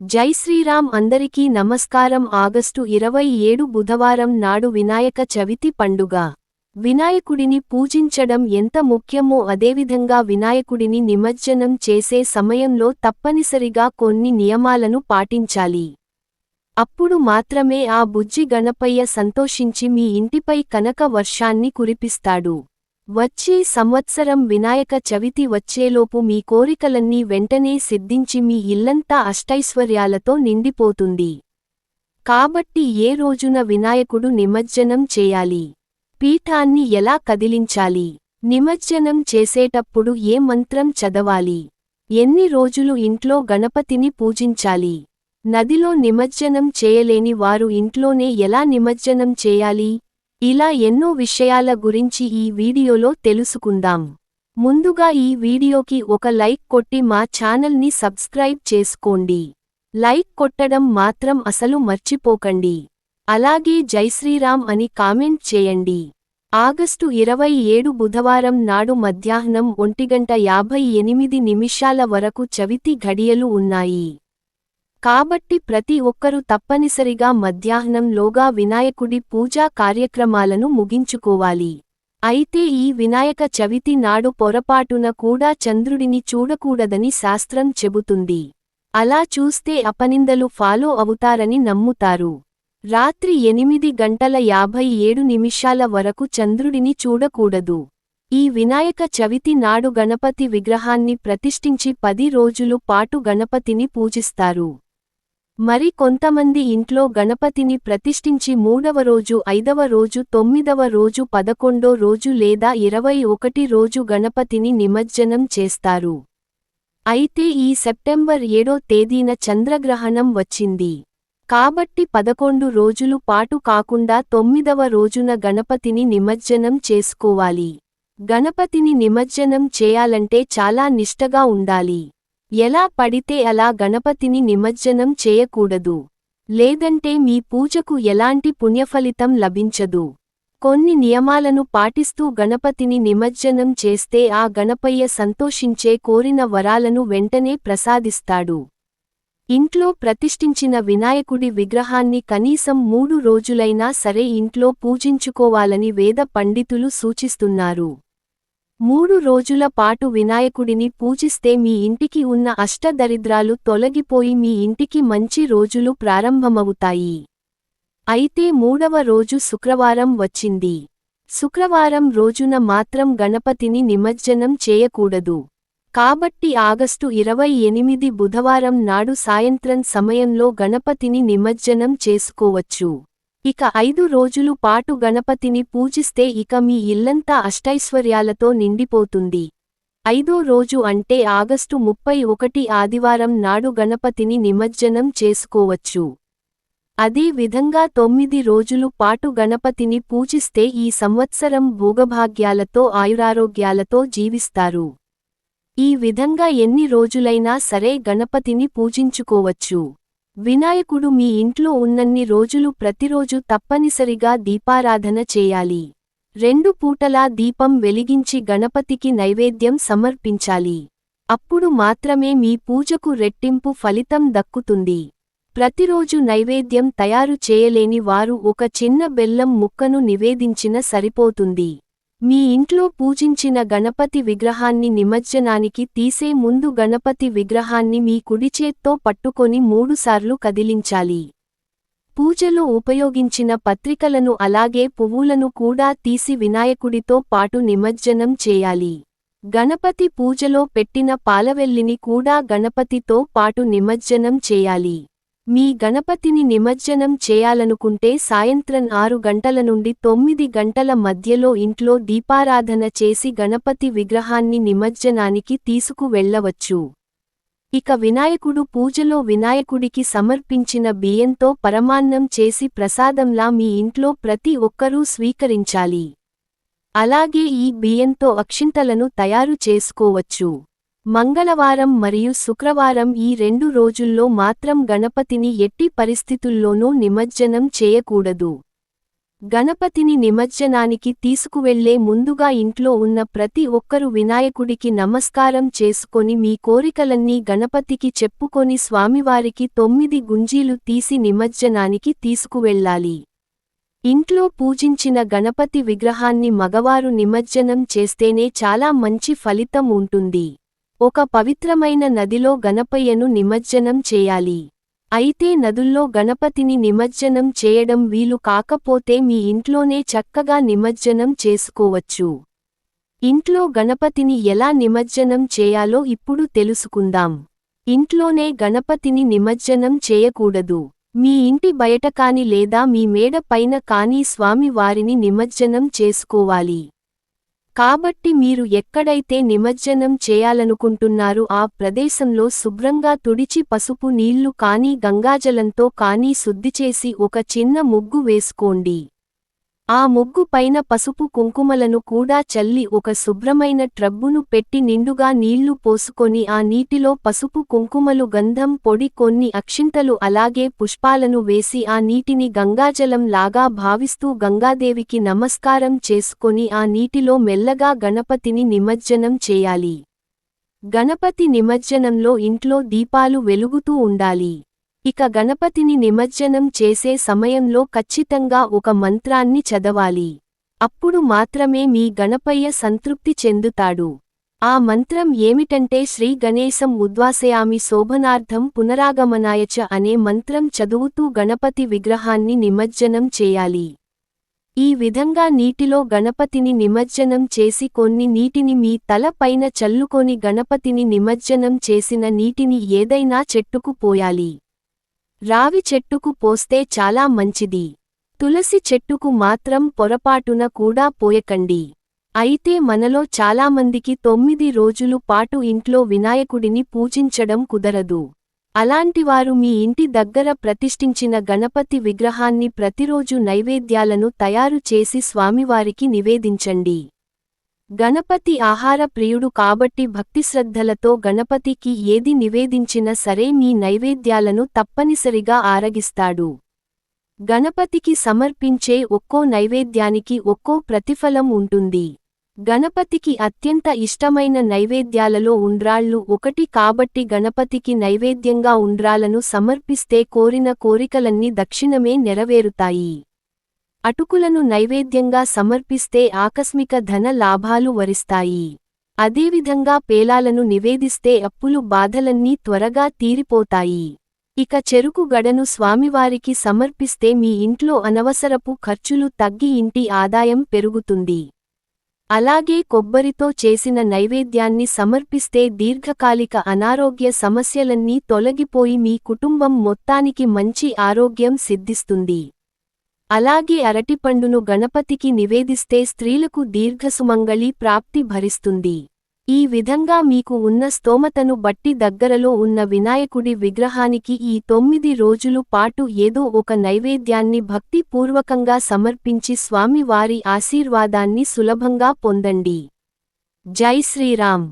జై శ్రీరామ్ అందరికీ నమస్కారం. ఆగస్టు ఇరవై ఏడు బుధవారం నాడు వినాయక చవితి పండుగ. వినాయకుడిని పూజించడం ఎంత ముఖ్యమో అదేవిధంగా వినాయకుడిని నిమజ్జనం చేసే సమయంలో తప్పనిసరిగా కొన్ని నియమాలను పాటించాలి. అప్పుడు మాత్రమే ఆ బుజ్జి గణపయ్య సంతోషించి మీ ఇంటిపై కనక వర్షాన్ని కురిపిస్తాడు. వచ్చే సంవత్సరం వినాయక చవితి వచ్చేలోపు మీ కోరికలన్నీ వెంటనే సిద్ధించి మీ ఇల్లంతా అష్టైశ్వర్యాలతో నిండిపోతుంది. కాబట్టి ఏ రోజున వినాయకుడు నిమజ్జనం చేయాలి? పీఠాన్ని ఎలా కదిలించాలి? నిమజ్జనం చేసేటప్పుడు ఏ మంత్రం చదవాలి? ఎన్ని రోజులు ఇంట్లో గణపతిని పూజించాలి? నదిలో నిమజ్జనం చేయలేని వారు ఇంట్లోనే ఎలా నిమజ్జనం చేయాలి? ఇలా ఎన్నో విషయాల గురించి ఈ వీడియోలో తెలుసుకుందాం. ముందుగా ఈ వీడియోకి ఒక లైక్ కొట్టి మా ఛానల్ని సబ్స్క్రైబ్ చేసుకోండి. లైక్ కొట్టడం మాత్రం అసలు మర్చిపోకండి. అలాగే జై శ్రీరామ్ అని కామెంట్ చేయండి. ఆగస్టు ఇరవై ఏడు బుధవారం నాడు మధ్యాహ్నం ఒంటిగంట యాభై ఎనిమిది నిమిషాల వరకు చవితి ఘడియలు ఉన్నాయి. కాబట్టి ప్రతి ఒక్కరూ తప్పనిసరిగా మధ్యాహ్నంలోగా వినాయకుడి పూజా కార్యక్రమాలను ముగించుకోవాలి. అయితే ఈ వినాయక చవితి నాడు పొరపాటున కూడా చంద్రుడిని చూడకూడదని శాస్త్రం చెబుతుంది. అలా చూస్తే అపనిందలు ఫాలో అవుతారని నమ్ముతారు. రాత్రి ఎనిమిది గంటల యాభై ఏడు నిమిషాల వరకు చంద్రుడిని చూడకూడదు. ఈ వినాయక చవితి నాడు గణపతి విగ్రహాన్ని ప్రతిష్ఠించి పది రోజులు పాటు గణపతిని పూజిస్తారు. మరి కొంతమంది ఇంట్లో గణపతిని ప్రతిష్ఠించి మూడవ రోజు ఐదవ రోజు తొమ్మిదవ రోజు పదకొండో రోజు లేదా ఇరవై ఒకటి రోజు గణపతిని నిమజ్జనం చేస్తారు. అయితే ఈ సెప్టెంబర్ ఏడో తేదీన చంద్రగ్రహణం వచ్చింది. కాబట్టి పదకొండు రోజులు పాటు కాకుండా తొమ్మిదవ రోజున గణపతిని నిమజ్జనం చేసుకోవాలి. గణపతిని నిమజ్జనం చేయాలంటే చాలా నిష్టగా ఉండాలి. ఎలా పడితే అలా గణపతిని నిమజ్జనం చేయకూడదు. లేదంటే మీ పూజకు ఎలాంటి పుణ్యఫలితం లభించదు. కొన్ని నియమాలను పాటిస్తూ గణపతిని నిమజ్జనం చేస్తే ఆ గణపయ్య సంతోషించే కోరిన వరాలను వెంటనే ప్రసాదిస్తాడు. ఇంట్లో ప్రతిష్ఠించిన వినాయకుడి విగ్రహాన్ని కనీసం మూడు రోజులైనా సరే ఇంట్లో పూజించుకోవాలని వేద పండితులు సూచిస్తున్నారు. మూడు రోజుల పాటు వినాయకుడిని పూజిస్తే మీ ఇంటికి ఉన్న అష్టదరిద్రాలు తొలగిపోయి మీ ఇంటికి మంచి రోజులు ప్రారంభమవుతాయి. అయితే మూడవ రోజు శుక్రవారం వచ్చింది. శుక్రవారం రోజున మాత్రం గణపతిని నిమజ్జనం చేయకూడదు. కాబట్టి ఆగస్టు ఇరవై ఎనిమిది బుధవారం నాడు సాయంత్రం సమయంలో గణపతిని నిమజ్జనం చేసుకోవచ్చు. ఇక ఐదు రోజులు పాటు గణపతిని పూజిస్తే ఇక మీ ఇల్లంతా అష్టైశ్వర్యాలతో నిండిపోతుంది. ఐదో రోజు అంటే ఆగస్టు ముప్పై ఒకటి ఆదివారం నాడు గణపతిని నిమజ్జనం చేసుకోవచ్చు. అదే విధంగా తొమ్మిది రోజులు పాటు గణపతిని పూజిస్తే ఈ సంవత్సరం భోగభాగ్యాలతో ఆయురారోగ్యాలతో జీవిస్తారు. ఈ విధంగా ఎన్ని రోజులైనా సరే గణపతిని పూజించుకోవచ్చు. వినాయకుడు మీ ఇంట్లో ఉన్నన్ని రోజులు ప్రతిరోజు తప్పనిసరిగా దీపారాధన చేయాలి. రెండు పూటలా దీపం వెలిగించి గణపతికి నైవేద్యం సమర్పించాలి. అప్పుడు మాత్రమే మీ పూజకు రెట్టింపు ఫలితం దక్కుతుంది. ప్రతిరోజు నైవేద్యం తయారు చేయలేని వారు ఒక చిన్న బెల్లం ముక్కను నివేదించిన సరిపోతుంది. మీ ఇంట్లో పూజించిన గణపతి విగ్రహాన్ని నిమజ్జనానికి తీసే ముందు గణపతి విగ్రహాన్ని మీ కుడిచేత్తో పట్టుకొని మూడుసార్లు కదిలించాలి. పూజలో ఉపయోగించిన పత్రికలను అలాగే పువ్వులను కూడా తీసి వినాయకుడితో పాటు నిమజ్జనం చేయాలి. గణపతి పూజలో పెట్టిన పాలవెల్లిని కూడా గణపతితో పాటు నిమజ్జనం చేయాలి. మీ గణపతిని నిమజ్జనం చేయాలనుకుంటే సాయంత్రం ఆరు గంటల నుండి తొమ్మిది గంటల మధ్యలో ఇంట్లో దీపారాధన చేసి గణపతి విగ్రహాన్ని నిమజ్జనానికి తీసుకు వెళ్ళవచ్చు ఇక వినాయకుడు పూజలో వినాయకుడికి సమర్పించిన బియ్యంతో పరమాన్నం చేసి ప్రసాదంలా మీ ఇంట్లో ప్రతి ఒక్కరూ స్వీకరించాలి. అలాగే ఈ బియ్యంతో అక్షింతలను తయారు చేసుకోవచ్చు. మంగళవారం మరియు శుక్రవారం ఈ రెండు రోజుల్లో మాత్రం గణపతిని ఎట్టి పరిస్థితుల్లోనూ నిమజ్జనం చేయకూడదు. గణపతిని నిమజ్జనానికి తీసుకువెళ్ళే ముందుగా ఇంట్లో ఉన్న ప్రతి ఒక్కరు వినాయకుడికి నమస్కారం చేసుకొని మీ కోరికలన్నీ గణపతికి చెప్పుకొని స్వామివారికి తొమ్మిది గుంజీలు తీసి నిమజ్జనానికి తీసుకువెళ్ళాలి. ఇంట్లో పూజించిన గణపతి విగ్రహాన్ని మగవారు నిమజ్జనం చేస్తేనే చాలా మంచి ఫలితం ఉంటుంది. ఒక పవిత్రమైన నదిలో గణపయ్యను నిమజ్జనం చేయాలి. అయితే నదుల్లో గణపతిని నిమజ్జనం చేయడం వీలు కాకపోతే మీ ఇంట్లోనే చక్కగా నిమజ్జనం చేసుకోవచ్చు. ఇంట్లో గణపతిని ఎలా నిమజ్జనం చేయాలో ఇప్పుడు తెలుసుకుందాం. ఇంట్లోనే గణపతిని నిమజ్జనం చేయకూడదు. మీ ఇంటి బయట కాని లేదా మీ మేడ పైన కానీ స్వామి వారిని నిమజ్జనం చేసుకోవాలి. కాబట్టి మీరు ఎక్కడైతే నిమజ్జనం చేయాలనుకుంటున్నారో ఆ ప్రదేశంలో శుభ్రంగా తుడిచి పసుపు నీళ్ళు కానీ గంగాజలంతో కానీ శుద్ధిచేసి ఒక చిన్న ముగ్గు వేసుకోండి. ఆ ముగ్గు పైన పసుపు కుంకుమలను కూడా చల్లి ఒక శుభ్రమైన ట్రబ్బును పెట్టి నిండుగా నీళ్ళు పోసుకొని ఆ నీటిలో పసుపు కుంకుమలు గంధం పొడి కొన్ని అక్షింతలు అలాగే పుష్పాలను వేసి ఆ నీటిని గంగాజలం లాగా భావిస్తూ గంగాదేవికి నమస్కారం చేసుకొని ఆ నీటిలో మెల్లగా గణపతిని నిమజ్జనం చేయాలి. గణపతి నిమజ్జనంలో ఇంట్లో దీపాలు వెలుగుతూ ఉండాలి. ఇక గణపతిని నిమజ్జనం చేసే సమయంలో ఖచ్చితంగా ఒక మంత్రాన్ని చదవాలి. అప్పుడు మాత్రమే మీ గణపయ్య సంతృప్తి చెందుతాడు. ఆ మంత్రం ఏమిటంటే శ్రీ గణేశం ఉద్వాసయామి శోభనార్థం పునరాగమనాయచ అనే మంత్రం చదువుతూ గణపతి విగ్రహాన్ని నిమజ్జనం చేయాలి. ఈ విధంగా నీటిలో గణపతిని నిమజ్జనం చేసి కొన్ని నీటిని మీ తల పైన చల్లుకొని గణపతిని నిమజ్జనం చేసిన నీటిని ఏదైనా చెట్టుకు పోయాలి. రావి చెట్టుకు పోస్తే చాలా మంచిది. తులసి చెట్టుకు మాత్రం పొరపాటున కూడా పోయకండి. అయితే మనలో చాలామందికి తొమ్మిది రోజులు పాటు ఇంట్లో వినాయకుడిని పూజించడం కుదరదు. అలాంటివారు మీ ఇంటి దగ్గర ప్రతిష్ఠించిన గణపతి విగ్రహాన్ని ప్రతిరోజు నైవేద్యాలను తయారు చేసి స్వామివారికి నివేదించండి. గణపతి ఆహార ప్రియుడు కాబట్టి భక్తిశ్రద్ధలతో గణపతికి ఏది నివేదించినా సరే మీ నైవేద్యాలను తప్పనిసరిగా ఆరగిస్తాడు. గణపతికి సమర్పించే ఒక్కో నైవేద్యానికి ఒక్కో ప్రతిఫలం ఉంటుంది. గణపతికి అత్యంత ఇష్టమైన నైవేద్యాలలో ఉండ్రాళ్ళు ఒకటి కాబట్టి గణపతికి నైవేద్యంగా ఉండ్రాలను సమర్పిస్తే కోరిన కోరికలన్నీ దక్షిణమే నెరవేరుతాయి. అటుకులను నైవేద్యంగా సమర్పిస్తే ఆకస్మిక ధన లాభాలు వరిస్తాయి. అదేవిధంగా పేలాలను నివేదిస్తే అప్పులు బాధలన్నీ త్వరగా తీరిపోతాయి. ఇక చెరుకు గడను స్వామివారికి సమర్పిస్తే మీ ఇంట్లో అనవసరపు ఖర్చులు తగ్గి ఇంటి ఆదాయం పెరుగుతుంది. అలాగే కొబ్బరితో చేసిన నైవేద్యాన్ని సమర్పిస్తే దీర్ఘకాలిక అనారోగ్య సమస్యలన్నీ తొలగిపోయి మీ కుటుంబం మొత్తానికి మంచి ఆరోగ్యం సిద్ధిస్తుంది. అలాగే అరటిపండును గణపతికి నివేదిస్తే స్త్రీలకు దీర్ఘసుమంగళి ప్రాప్తి భరిస్తుంది. ఈ విధంగా మీకు ఉన్న స్తోమతను బట్టి దగ్గరలో ఉన్న వినాయకుడి విగ్రహానికి ఈ తొమ్మిది రోజులు పాటు ఏదో ఒక నైవేద్యాన్ని భక్తిపూర్వకంగా సమర్పించి స్వామివారి ఆశీర్వాదాన్ని సులభంగా పొందండి. జై శ్రీరామ్.